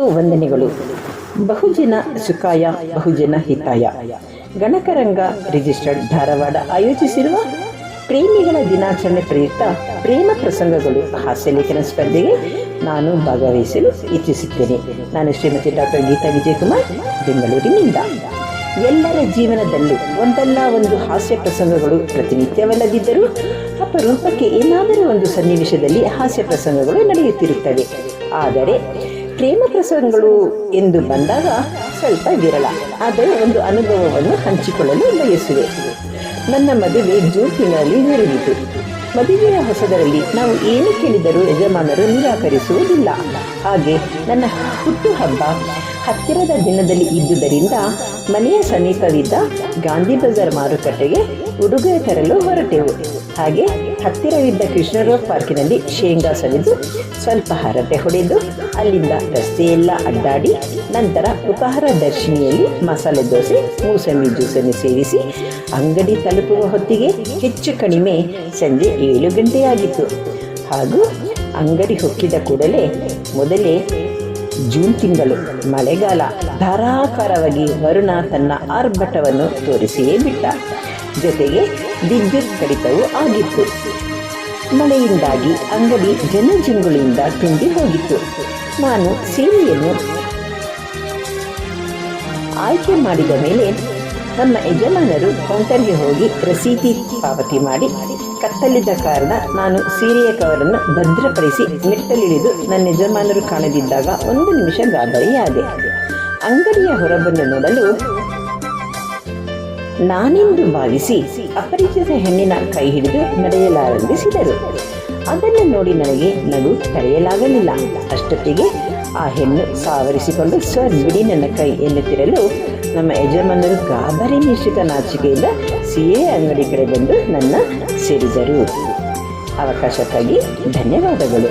ವಂದನೆಗಳು. ಬಹುಜನ ಸುಖಾಯ, ಬಹುಜನ ಹಿತಾಯ. ಗಣಕರಂಗ ರಿಜಿಸ್ಟರ್ಡ್ ಧಾರವಾಡ ಆಯೋಜಿಸಿರುವ ಪ್ರೇಮಿಗಳ ದಿನಾಚರಣೆ ಪ್ರಯುಕ್ತ ಪ್ರೇಮ ಪ್ರಸಂಗಗಳು ಹಾಸ್ಯಲೇಖನ ಸ್ಪರ್ಧೆಗೆ ನಾನು ಭಾಗವಹಿಸಲು ಇಚ್ಛಿಸುತ್ತೇನೆ. ನಾನು ಶ್ರೀಮತಿ ಡಾಕ್ಟರ್ ಗೀತಾ ವಿಜಯಕುಮಾರ್, ಬೆಂಗಳೂರಿನಿಂದ. ಎಲ್ಲರ ಜೀವನದಲ್ಲೂ ಒಂದಲ್ಲ ಒಂದು ಹಾಸ್ಯ ಪ್ರಸಂಗಗಳು ಪ್ರತಿನಿತ್ಯವಲ್ಲದಿದ್ದರೂ ಅಪರೂಪಕ್ಕೆ ಏನಾದರೂ ಒಂದು ಸನ್ನಿವೇಶದಲ್ಲಿ ಹಾಸ್ಯ ಪ್ರಸಂಗಗಳು ನಡೆಯುತ್ತಿರುತ್ತವೆ. ಆದರೆ ಪ್ರೇಮ ಪ್ರಸಂಗಗಳು ಎಂದು ಬಂದಾಗ ಸ್ವಲ್ಪ ವಿರಳ. ಆದರೆ ಒಂದು ಅನುಭವವನ್ನು ಹಂಚಿಕೊಳ್ಳಲು ಬಯಸುವೆ. ನನ್ನ ಮದುವೆ ಜೂಟಿನಲ್ಲಿ ನಡೆದಿತು. ಮದುವೆಯ ಹೊಸದರಲ್ಲಿ ನಾವು ಏನು ಕೇಳಿದರೂ ಯಜಮಾನರು ನಿರಾಕರಿಸುವುದಿಲ್ಲ. ಹಾಗೆ ನನ್ನ ಹುಟ್ಟುಹಬ್ಬ ಹತ್ತಿರದ ದಿನದಲ್ಲಿ ಇದ್ದುದರಿಂದ ಮನೆಯ ಸಮೀಪವಿದ್ದ ಗಾಂಧಿ ಬಜಾರ್ ಮಾರುಕಟ್ಟೆಗೆ ಉಡುಗೊರೆ ತರಲು ಹೊರಟೆವು. ಹಾಗೆ ಹತ್ತಿರವಿದ್ದ ಕೃಷ್ಣರಾವ್ ಪಾರ್ಕಿನಲ್ಲಿ ಶೇಂಗಾ ಸವಿದು ಸ್ವಲ್ಪ ಹರಟೆ ಹೊಡೆದು ಅಲ್ಲಿಂದ ರಸ್ತೆಯೆಲ್ಲ ಅಡ್ಡಾಡಿ ನಂತರ ಉಪಹಾರ ದರ್ಶಿನಿಯಲ್ಲಿ ಮಸಾಲೆ ದೋಸೆ, ಮೂಸಂಬಿ ಜ್ಯೂಸನ್ನು ಸೇವಿಸಿ ಅಂಗಡಿ ತಲುಪುವ ಹೊತ್ತಿಗೆ ಹೆಚ್ಚು ಕಡಿಮೆ ಸಂಜೆ ಏಳು ಗಂಟೆಯಾಗಿತ್ತು. ಹಾಗೂ ಅಂಗಡಿ ಹೊಕ್ಕಿದ ಕೂಡಲೇ ಮೊದಲೇ ಜೂನ್ ತಿಂಗಳು ಮಳೆಗಾಲ ಧಾರಾಕಾರವಾಗಿ ವರುಣ ತನ್ನ ಆರ್ಭಟವನ್ನು ತೋರಿಸಿಯೇ ಬಿಟ್ಟ. ಜೊತೆಗೆ ವಿದ್ಯುತ್ ಕಡಿತವೂ ಆಗಿತ್ತು. ಮಳೆಯಿಂದಾಗಿ ಅಂಗಡಿ ಜನಜಂಗುಳಿಯಿಂದ ತುಂಬಿ ಹೋಗಿತ್ತು. ನಾನು ಸೀರೆಯನ್ನು ಆಯ್ಕೆ ಮಾಡಿದ ಮೇಲೆ ನಮ್ಮ ಯಜಮಾನರು ಕೌಂಟರ್ಗೆ ಹೋಗಿ ರಸೀದಿ ಪಾವತಿ ಮಾಡಿ ಕತ್ತಲಿದ್ದ ಕಾರಣ ನಾನು ಸೀರೆಯ ಕವರನ್ನು ಭದ್ರಪಡಿಸಿ ಮೆಟ್ಟಲಿಳಿದು ನನ್ನ ಯಜಮಾನರು ಕಾಣದಿದ್ದಾಗ ಒಂದು ನಿಮಿಷ ಗಾಬರಿಯಾದೆ. ಅಂಗಡಿಯ ಹೊರಬನ್ನು ನೋಡಲು ನಾನೆಂದು ಭಾವಿಸಿ ಅಪರಿಚಿತ ಹೆಣ್ಣಿನ ಕೈ ಹಿಡಿದು ನಡೆಯಲಾರಂಭಿಸಿದರು. ಅದನ್ನು ನೋಡಿ ನನಗೆ ನಗು ತಡೆಯಲಾಗಲಿಲ್ಲ. ಅಷ್ಟೊತ್ತಿಗೆ ಆ ಹೆಣ್ಣು ಸಾವರಿಸಿಕೊಂಡು ಸರ್ ಬಿಡಿ ನನ್ನ ಕೈ ಎನ್ನುತ್ತಿರಲು ನಮ್ಮ ಯಜಮಾನರು ಗಾಬರಿ ಮಿಶ್ರಿತ ನಾಚಿಕೆಯಿಂದ ಸಿಎ ಅಂಗಡಿ ಕಡೆ ಬಂದು ನನ್ನ ಸೇರಿದರು. ಅವಕಾಶಕ್ಕಾಗಿ ಧನ್ಯವಾದಗಳು.